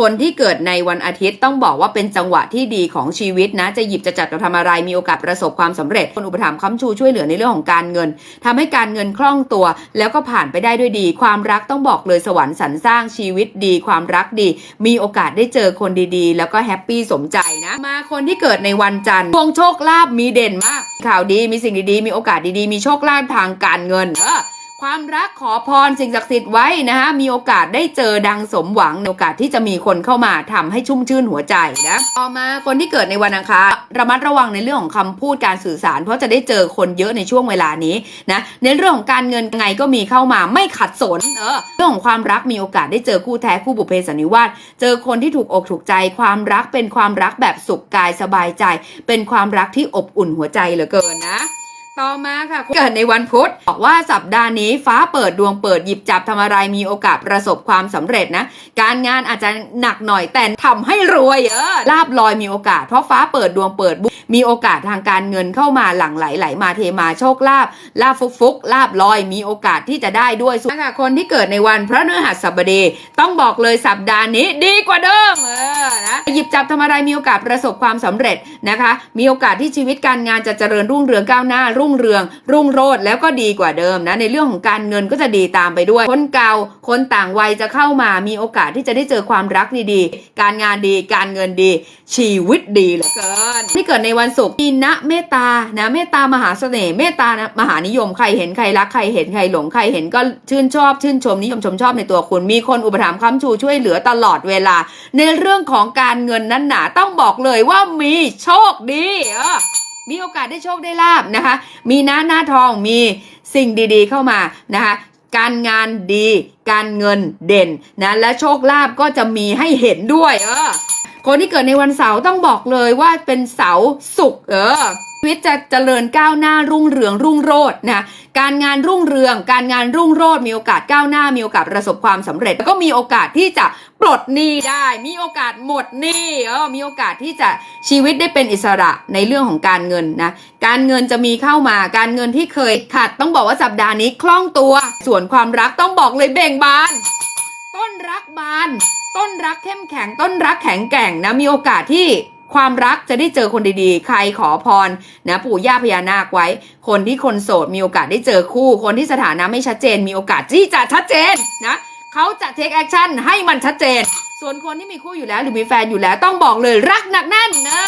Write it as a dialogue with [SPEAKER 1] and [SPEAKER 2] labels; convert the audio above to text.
[SPEAKER 1] คนที่เกิดในวันอาทิตย์ต้องบอกว่าเป็นจังหวะที่ดีของชีวิตนะ จะหยิบจะจัดจะทำอะไรมีโอกาสประสบความสำเร็จ คนอุปถัมภ์ค้ำชูช่วยเหลือในเรื่องของการเงินทำให้การเงินคล่องตัว แล้วก็ผ่านไปได้ด้วยดี ความรักต้องบอกเลยสวรรค์สรรสร้างชีวิตดี ความรักดี มีโอกาสได้เจอคนดีๆ แล้วก็แฮปปี้สมใจนะ มาคนที่เกิดในวันจันทร์ดวงโชคลาภมีเด่นมาก ข่าวดีมีสิ่งดีๆ มีโอกาสดีๆ มีโชคลาภทางการเงินเออ ความรักขอพรสิ่งศักดิ์สิทธิ์ไว้นะฮะมีโอกาสได้เจอดังสมหวังโอกาสที่จะมีคนเข้ามาทำให้ชุ่มชื่นหัวใจนะต่อมาคนที่เกิดในวันอังคารระมัดระวังในเรื่องของคำพูดการสื่อสาร เพราะจะได้เจอคนเยอะในช่วงเวลานี้นะในเรื่องของการเงินไงก็มีเข้ามาไม่ขัดสนเออเรื่องของความรักมีโอกาสได้เจอคู่แท้คู่บุพเพสันนิวาสเจอคนที่ถูกอกถูกใจ ความรักเป็นความรักแบบสุขกายสบายใจ เป็นความรักที่อบอุ่นหัวใจเหลือเกินนะ ต่อมาค่ะเกิดในวันพุธบอกว่าสัปดาห์นี้ฟ้าเปิดดวงเปิดหยิบจับทำอะไรมีโอกาสประสบความสำเร็จนะ การงานอาจจะหนักหน่อยแต่ทำให้รวยเออลาบลอยมีโอกาสเพราะฟ้าเปิดดวงเปิดบุญ มีโอกาสทางการเงินเข้ามาหลั่งไหลไหลมาเทมาโชคลาภลาบฟุกฟุกลาบลอยมีโอกาสที่จะได้ด้วยส่วนค่ะคนที่เกิดในวันพระฤหัสบดีต้องบอกเลยสัปดาห์นี้ดีกว่าเดิมเออนะหยิบจับทำอะไรมีโอกาสประสบความสำเร็จนะคะ มีโอกาสที่ชีวิตการงานจะเจริญรุ่งเรืองก้าวหน้า รุ่งเรือง รุ่งโรจน์แล้วก็ดีกว่าเดิมนะในเรื่องของการเงินก็จะดีตามไปด้วย คนเก่าคนต่างวัยจะเข้ามามีโอกาสที่จะได้เจอความรักดีๆ การงานดีการเงินดี ชีวิตดีเหลือเกินที่เกิดในวันวันศุกร์มีนะเมตตานะเมตตามหาเสน่ห์เมตตานะมหานิยมใครเห็นใครรักใครเห็นใครหลงใครเห็นก็ชื่นชอบชื่นชมนิยมชมชอบในตัวคุณ มีคนอุปถัมภ์ค้ำชูช่วยเหลือตลอดเวลา ในเรื่องของการเงินนั้นหนาต้องบอกเลยว่ามีโชคดีเออมีโอกาสได้โชคได้ลาบนะคะ มีหน้าหน้าทองมีสิ่งดีๆเข้ามานะคะการงานดี การเงินเด่นนะและโชคลาภก็จะมีให้เห็นด้วย เออ คนที่เกิดในวันเสาร์ต้องบอกเลยว่าเป็นเสาร์สุขเออชีวิตจะเจริญก้าวหน้ารุ่งเรืองรุ่งโรจน์นะการงานรุ่งเรือง การงานรุ่งโรจน์มีโอกาสก้าวหน้า มีโอกาสประสบความสำเร็จ แล้วก็มีโอกาสที่จะปลดหนี้ได้ มีโอกาสหมดหนี้เออมีโอกาสที่จะชีวิตได้เป็นอิสระในเรื่องของการเงินนะการเงินจะมีเข้ามาการเงินที่เคยขาดต้องบอกว่าสัปดาห์นี้คล่องตัว ส่วนความรักต้องบอกเลยเบ่งบาน ต้นรักบาน ต้นรักเข้มแข็งต้นรักแข็งแกร่งนะมีโอกาสที่ความรักจะได้เจอคนดีๆ ใครขอพรนะปู่ย่าพญานาคไว้ คนที่คนโสดมีโอกาสได้เจอคู่ คนที่สถานะไม่ชัดเจน มีโอกาสที่จะชัดเจนนะเขาจะเทคแอคชั่นให้มันชัดเจน ส่วนคนที่มีคู่อยู่แล้วหรือมีแฟนอยู่แล้วต้องบอกเลยรักหนักแน่นนะ